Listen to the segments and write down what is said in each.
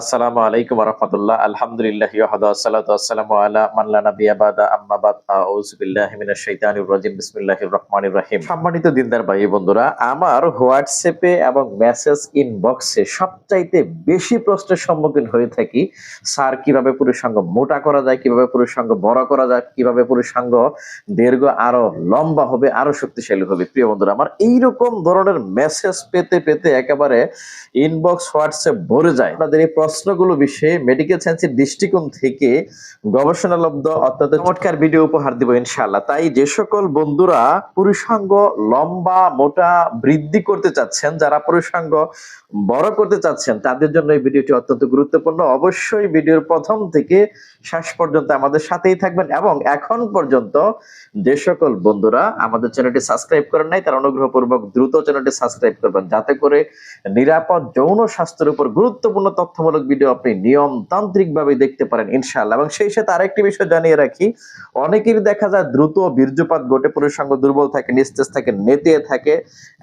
আসসালামু আলাইকুম রহমতুল্লাহ। আলহামদুলিল্লাহ আসসালামু আলা মান লা নাবিয়্যা বাদা। আম্মা বাদ। আউযু বিল্লাহি মিনাশ শাইতানির রাজিম। বিসমিল্লাহির রহমানির রহিম। সম্মানিত দিনদার ভাই বন্ধুরা, আমার হোয়াটসঅ্যাপে এবং মেসেজ ইনবক্সে সবচাইতে বেশি প্রশ্নের সম্মুখীন হয়ে থাকি, স্যার কীভাবে পুরুষাঙ্গ মোটা করা যায়, কীভাবে পুরুষাঙ্গ বড় করা যায়, কীভাবে পুরুষাঙ্গ দীর্ঘ আরও লম্বা হবে, আরও শক্তিশালী হবে। প্রিয় বন্ধুরা, আমার এইরকম ধরনের মেসেজ পেতে পেতে একেবারে ইনবক্স হোয়াটসঅ্যাপ ভরে যায়। আপনাদের এই প্রশ্নগুলো বিষয়ে মেডিকেল সায়েন্সের দৃষ্টিকোণ থেকে গবেষণালব্ধ অত্যন্ত চমৎকার ভিডিও উপহার দিব ইনশাআল্লাহ। তাই যে সকল বন্ধুরা পুরুষাঙ্গ, লম্বা, মোটা বৃদ্ধি করতে চাচ্ছেন, যারা পুরুষাঙ্গ বড় করতে চাচ্ছেন, তাদের জন্য এই ভিডিওটি অত্যন্ত গুরুত্বপূর্ণ। অবশ্যই ভিডিওর প্রথম থেকে শেষ পর্যন্ত আমাদের সাথেই থাকবেন এবং এখন পর্যন্ত যে সকল বন্ধুরা আমাদের চ্যানেলটি সাবস্ক্রাইব করেন নাই, তারা অনুগ্রহপূর্বক দ্রুত চ্যানেলটি সাবস্ক্রাইব করবেন। যাতে করে নিরাপদ, যৌন স্বাস্থ্যের উপর গুরুত্বপূর্ণ তথ্যমূলক ভিডিও আপনি নিয়মতান্ত্রিক ভাবে দেখতে পারেন, ইনশাআল্লাহ। এবং সেই সাথে আরেকটি বিষয় জানিয়ে রাখি, অনেকেরই দেখা যায় দ্রুত বীর্যপাত ঘটে পুরুষাঙ্গ দুর্বল থাকে, নিস্তেজ থাকে, নেতিয়ে থাকে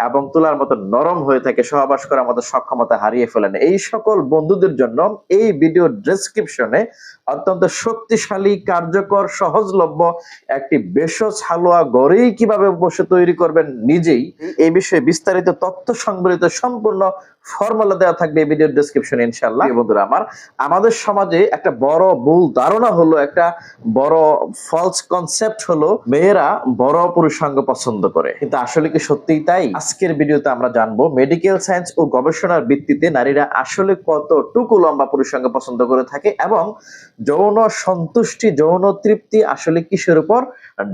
এবং তুলার মতো নরম হয়ে থাকে, সহবাস করে আমাদের সক্ষমতা হারিয়ে ফেলেন। এই সকল বন্ধুদের জন্য এই ভিডিও ডেসক্রিপশনে অত্যন্ত শক্তিশালী, কার্যকর, সহজলভ্য একটি বেশজ হালুয়া গড়েই কীভাবে বসে তৈরি করবেন নিজেই এই বিষয়ে বিস্তারিত তথ্য সংবলিত সম্পূর্ণ ফর্মুলা দেওয়া থাকবে এই ভিডিও ডেসক্রিপশনে ইনশাল্লাহ বন্ধুরা, আমার, আমাদের সমাজে একটা বড় ভুল ধারণা হলো, একটা বড় ফলস কনসেপ্ট হলো, মেয়েরা বড় পুরুষাঙ্গ পছন্দ করে। কিন্তু আসলে কি সত্যিই তাই? আজকের ভিডিওতে আমরা জানব মেডিকেল সায়েন্স ও গবেষণার ভিত্তিতে নারীরা আসলে কতটুকু লম্বা পুরুষাঙ্গ পছন্দ করে থাকে এবং যৌন সন্তুষ্টি, যৌন তৃপ্তি আসলে কিসের উপর?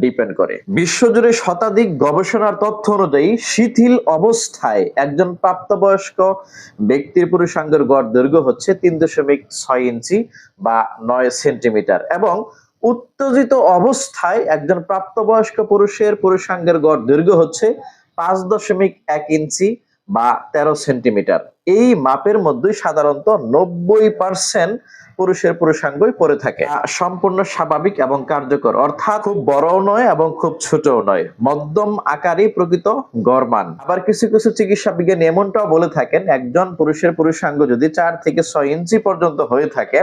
ডিপেন্ড করে। বিশ্বজুড়ে শতাধিক গবেষণার তথ্য অনুযায়ী শিথিল অবস্থায় একজন প্রাপ্তবয়স্ক ব্যক্তির পুরুষাঙ্গের গড় দৈর্ঘ্য হচ্ছে তিন দশমিক ছয় ইঞ্চি বা নয় সেন্টিমিটার এবং উত্তেজিত অবস্থায় একজন প্রাপ্তবয়স্ক পুরুষের পুরুষাঙ্গের গড় দৈর্ঘ্য হচ্ছে পাঁচ দশমিক এক ইঞ্চি বা তেরো সেন্টিমিটার। এই মাপের মধ্যেই সাধারণত নব্বই পার্সেন্ট পুরুষের পুরুষাঙ্গই পড়ে থাকে। সম্পূর্ণ স্বাভাবিক এবং কার্যকর, অর্থাৎ খুব বড়ও নয় এবং খুব ছোটও নয়। মধ্যম আকারই প্রকৃত গড়মান। আবার কিছু কিছু চিকিৎসা বিজ্ঞানী এমনটাও বলে থাকেন, একজন পুরুষের পুরুষাঙ্গ যদি চার থেকে ছয় ইঞ্চি পর্যন্ত হয়ে থাকে,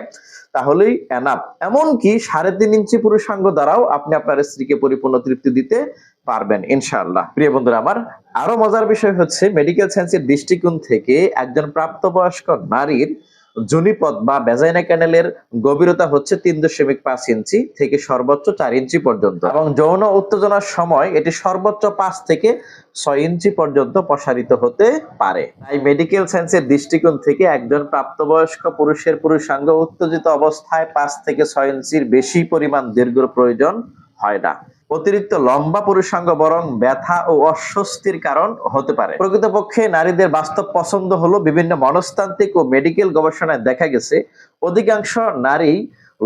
তাহলেই এনাপ এমনকি সাড়ে তিন ইঞ্চি পুরুষাঙ্গ দ্বারাও আপনি আপনার স্ত্রীকে পরিপূর্ণ তৃপ্তি দিতে পারবেন, ইনশাআল্লাহ। প্রিয় বন্ধুরা, আমার আরও মজার বিষয় হচ্ছে মেডিকেল সায়েন্সের দৃষ্টিকোণ থেকে একজন প্রাপ্তবয়স্ক নারীর জুনিপথ বা ভেজাইনা ক্যানেলের গভীরতা হচ্ছে তিন দশমিক পাঁচ ইঞ্চি থেকে সর্বোচ্চ চার ইঞ্চি পর্যন্ত। এবং যৌন উত্তেজনার সময় এটি সর্বোচ্চ পাঁচ থেকে ছয় ইঞ্চি পর্যন্ত প্রসারিত হতে পারে। তাই মেডিকেল সায়েন্সের দৃষ্টিকোণ থেকে একজন প্রাপ্তবয়স্ক পুরুষের পুরুষাঙ্গ উত্তেজিত অবস্থায় পাঁচ থেকে ছয় ইঞ্চির বেশি পরিমাণ দীর্ঘ প্রয়োজন হয় না। অতিরিক্ত লম্বা পুরুষাঙ্গ বরং ব্যথা ও অস্বস্তির কারণ হতে পারে। প্রকৃতপক্ষে নারীদের বাস্তব পছন্দ হলো বিভিন্ন মনস্তান্ত্রিক ও মেডিকেল গবেষণায় দেখা গেছে, অধিকাংশ নারী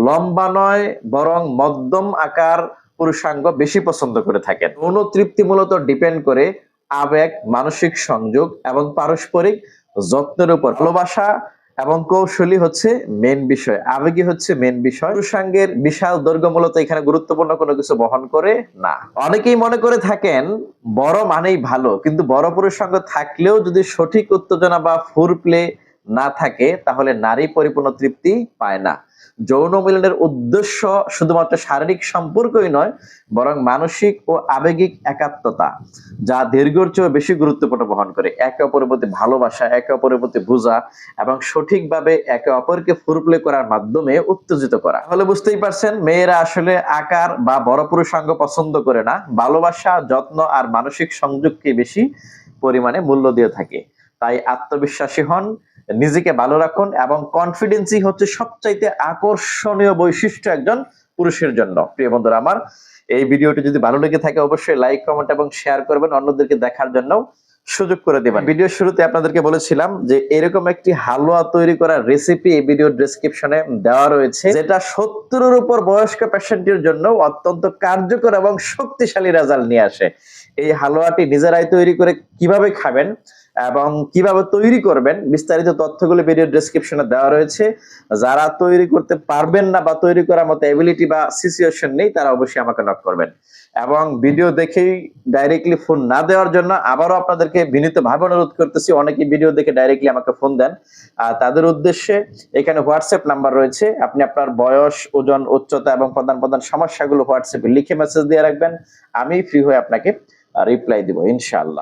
লম্বা নয় বরং মধ্যম আকার পুরুষাঙ্গ বেশি পছন্দ করে থাকেন। যৌন তৃপ্তি মূলত ডিপেন্ড করে আবেগ, মানসিক সংযোগ এবং পারস্পরিক যত্নের উপর। ভালোবাসা এবং কৌশলী হচ্ছে মেন বিষয়। আবেগী হচ্ছে মেন বিষয়। পুরুষাঙ্গের বিশাল দৈর্ঘ্য মূলত এখানে গুরুত্বপূর্ণ কোনো কিছু বহন করে না। অনেকেই মনে করে থাকেন, বড় মানেই ভালো, কিন্তু বড় পুরুষাঙ্গ থাকলেও যদি সঠিক উত্তেজনা বা ফুরপ্লে প্লে না থাকে, তাহলে নারী পরিপূর্ণ তৃপ্তি পায় না। যৌন মিলনের উদ্দেশ্য শুধুমাত্র শারীরিক সম্পর্কই নয়, বরং মানসিক ও আবেগিক একাত্মতা, যা দীর্ঘর চেয়েও বেশি গুরুত্বপূর্ণ বহন করে। একে অপরের প্রতি ভালোবাসা, একে অপরের প্রতি বোঝা এবং সঠিকভাবে একে অপরকে ফুরপ্লে করার মাধ্যমে উত্তেজিত করা। তাহলে বুঝতেই পারছেন, মেয়েরা আসলে আকার বা বড় পুরুষাঙ্গ পছন্দ করে না। ভালোবাসা, যত্ন আর মানসিক সংযোগকে বেশি পরিমাণে মূল্য দিয়ে থাকে। তাই আত্মবিশ্বাসী হন নিজেকে ভালো রাখুন এবং কনফিডেন্সই হচ্ছে সবচাইতে আকর্ষণীয় বৈশিষ্ট্য একজন পুরুষের জন্য। প্রিয় বন্ধুরা আমার এই ভিডিওটি যদি ভালো লেগে থাকে অবশ্যই লাইক কমেন্ট এবং শেয়ার করবেন। অন্যদেরকে দেখার জন্য সুযোগ করে দেবেন। ভিডিও শুরুতে আপনাদেরকে বলেছিলাম যে এরকম একটি হালুয়া তৈরি করার রেসিপি এই ভিডিও ডেসক্রিপশনে দেওয়া রয়েছে যেটা সত্তরের উপর বয়স্ক পেশেন্টের জন্য অত্যন্ত কার্যকর এবং শক্তিশালী রেজাল্ট নিয়ে আসে। এই হালুয়াটি নিজেরাই তৈরি করে কীভাবে খাবেন এবং কীভাবে তৈরি করবেন বিস্তারিত তথ্যগুলো ভিডিও ডেসক্রিপশনে দেওয়া রয়েছে। যারা তৈরি করতে পারবেন না বা তৈরি করার মতো এবিলিটি বা সিচুয়েশন নেই, তারা অবশ্যই আমাকে নক করবেন। এবং ভিডিও দেখেই ডাইরেক্টলি ফোন না দেওয়ার জন্য আবারও আপনাদেরকে বিনীতভাবে অনুরোধ করতেছি, অনেকে ভিডিও দেখে ডাইরেক্টলি আমাকে ফোন দেন। আর তাদের উদ্দেশ্যে এখানে হোয়াটসঅ্যাপ নাম্বার রয়েছে। আপনি আপনার বয়স, ওজন, উচ্চতা এবং প্রধান প্রধান সমস্যাগুলো হোয়াটসঅ্যাপে লিখে মেসেজ দিয়ে রাখবেন। আমি ফ্রি হয়ে আপনাকে রিপ্লাই দিব, ইনশাআল্লাহ।